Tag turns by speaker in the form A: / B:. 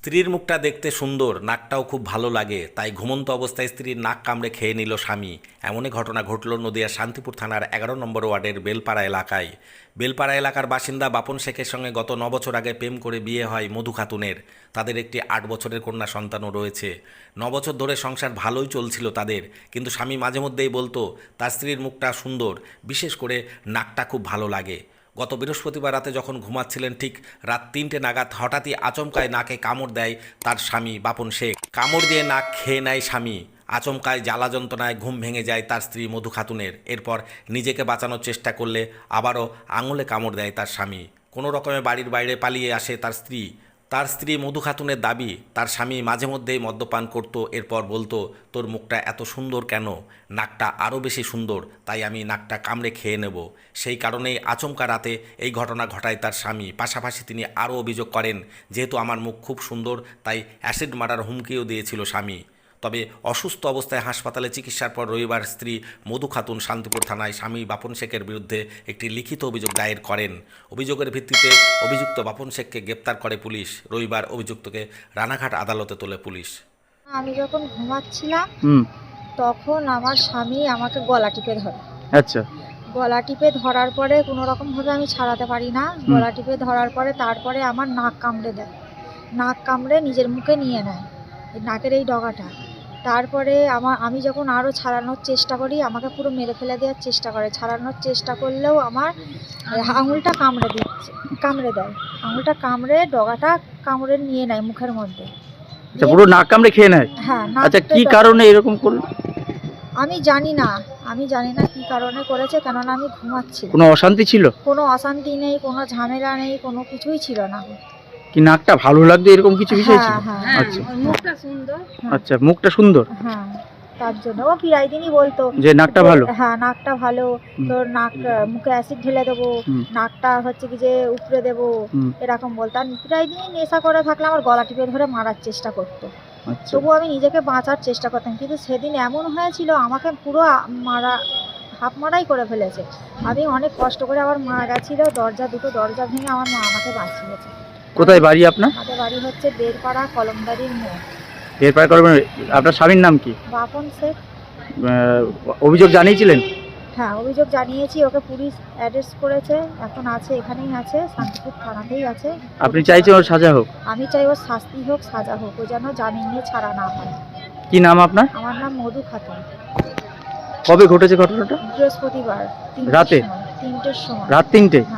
A: স্ত্রীর মুখটা দেখতে সুন্দর, নাকটাও খুব ভালো লাগে, তাই ঘুমন্ত অবস্থায় স্ত্রীর নাক কামড়ে খেয়ে নিল স্বামী। এমনই ঘটনা ঘটল নদিয়ার শান্তিপুর থানার এগারো নম্বর ওয়ার্ডের বেলপাড়া এলাকায়। বেলপাড়া এলাকার বাসিন্দা বাপন শেখের সঙ্গে গত ন বছর আগে প্রেম করে বিয়ে হয় মধু খাতুনের। তাদের একটি আট বছরের কন্যা সন্তানও রয়েছে। ন বছর ধরে সংসার ভালোই চলছিল তাদের, কিন্তু স্বামী মাঝে মধ্যেই বলতো, তার স্ত্রীর মুখটা সুন্দর, বিশেষ করে নাকটা খুব ভালো লাগে। গত বৃহস্পতিবার রাতে যখন ঘুমাচ্ছিলেন, ঠিক রাত তিনটে নাগাদ হঠাৎই আচমকায় নাকে কামড় দেয় তার স্বামী বাপন শেখ। কামড় দিয়ে নাক খেয়ে নেয় স্বামী। আচমকায় জ্বালা যন্ত্রণায় ঘুম ভেঙে যায় তার স্ত্রী মধু খাতুনের। এরপর নিজেকে বাঁচানোর চেষ্টা করলে আবারও আঙুলে কামড় দেয় তার স্বামী। কোনো রকমে বাড়ির বাইরে পালিয়ে আসে তার স্ত্রী। তার স্ত্রী মধু খাতুনের দাবি, তার স্বামী মাঝে মধ্যেই মদ্যপান করত, এরপর বলতো, তোর মুখটা এত সুন্দর কেন? নাকটা আরও বেশি সুন্দর, তাই আমি নাকটা কামড়ে খেয়ে নেব। সেই কারণেই আচমকা রাতে এই ঘটনা ঘটায় তার স্বামী। পাশাপাশি তিনি আরও অভিযোগ করেন, যেহেতু আমার মুখ খুব সুন্দর, তাই অ্যাসিড মারার হুমকিও দিয়েছিল স্বামী। তবে অসুস্থ অবস্থায় হাসপাতালে চিকিৎসার পর রবিবার স্ত্রী মধু খাতুন শান্তিপুর থানায় স্বামী বাপন শেখের বিরুদ্ধে একটি লিখিত অভিযোগ দায়ের করেন। অভিযোগের ভিত্তিতে অভিযুক্ত বাপন শেখকে গ্রেপ্তার করে পুলিশ। রবিবার অভিযুক্তকে রানাঘাট আদালতে তোলে পুলিশ।
B: আমি যখন ঘুমাচ্ছিলাম তখন আমার স্বামী আমাকে গলা টিপে ধরে।
C: আচ্ছা।
B: গলা টিপে ধরার পরে কোনো রকমভাবে আমি ছাড়াতে পারি না। গলা টিপে ধরার পরে তারপরে আমার নাক কামড়ে দেয়। নাক কামড়ে নিজের মুখে নিয়ে নেয়। এই নাকের এই ডগাটা। তারপরে আমার আমি যখন আরও ছাড়ানোর চেষ্টা করি আমাকে পুরো মেরে ফেলে দেওয়ার চেষ্টা করে। ছাড়ানোর চেষ্টা করলেও আমার আঙুলটা কামড়ে দিচ্ছে কামড়ে দেয়। আঙুলটা কামড়ে ডগাটা কামড়ে নিয়ে নেয় মুখের মধ্যে।
C: আচ্ছা পুরো নাক কামড়ে খেয়ে নেয়?
B: হ্যাঁ
C: আচ্ছা কি
B: ডগা-
C: কারণে এরকম করল?
B: আমি জানি না আমি জানি না কি কারণে করেছে কেননা আমি ঘুমাচ্ছি
C: কোনো অশান্তি ছিল?
B: কোনো অশান্তি নেই কোনো ঝামেলা নেই কোনো কিছুই ছিল না।
C: কি নাকটা ভালো লাগতো এরকম কিছু বিষয় ছিল?
B: হ্যাঁ। হ্যাঁ
C: আচ্ছা।
B: মুখটা সুন্দর।
C: আচ্ছা মুখটা সুন্দর?
B: হ্যাঁ তার জন্য। ও প্রায় দিনই বলতো
C: যে নাকটা ভালো।
B: হ্যাঁ নাকটা ভালো তোর নাক মুখে অ্যাসিড ঢেলে দেবো নাকটা হচ্ছে কি যে উপড়ে দেবো এরকম বলতো। আর প্রায় দিনই নেশা করে থাকলে আমার গলা টিপে ধরে মারার চেষ্টা করতো।
C: আচ্ছা।
B: তবুও আমি নিজেকে বাঁচার চেষ্টা করতাম। কিন্তু সেদিন এমন হয়েছিল আমাকে পুরো মারা হাফ মারাই করে ফেলেছে। আমি অনেক কষ্ট করে আমার মা গেছিল দরজা দুটো দরজা ভেঙে আমার মা আমাকে বাঁচিয়েছে।
C: কোথায় বাড়ি আপনার?
B: আমাদের বাড়ি হচ্ছে বেরপাড়া কলমদারির মোড়।
C: এরপর করবেন আপনার স্বামীর নাম কি?
B: বাপন শেখ।
C: আহ, অভিযোগ জানিয়েছিলেন?
B: হ্যাঁ অভিযোগ জানিয়েছি ওকে পুলিশ অ্যারেস্ট করেছে এখন আছে এখানেই আছে শান্তিপুর থানাতেই আছে।
C: আপনি চাইছেন ওর সাজা হোক?
B: আমি চাই ওর শাস্তি হোক সাজা হোক ও যেন জামিন নিয়ে ছাড়া না হয়।
C: কি নাম আপনার?
B: আমার নাম মধু খাতুন।
C: কবে ঘটেছে ঘটনাটা?
B: বৃহস্পতিবার তিনটের
C: রাতে?
B: সময়, তিনটের সময়।
C: রাত তিনটে?
B: হ্যাঁ।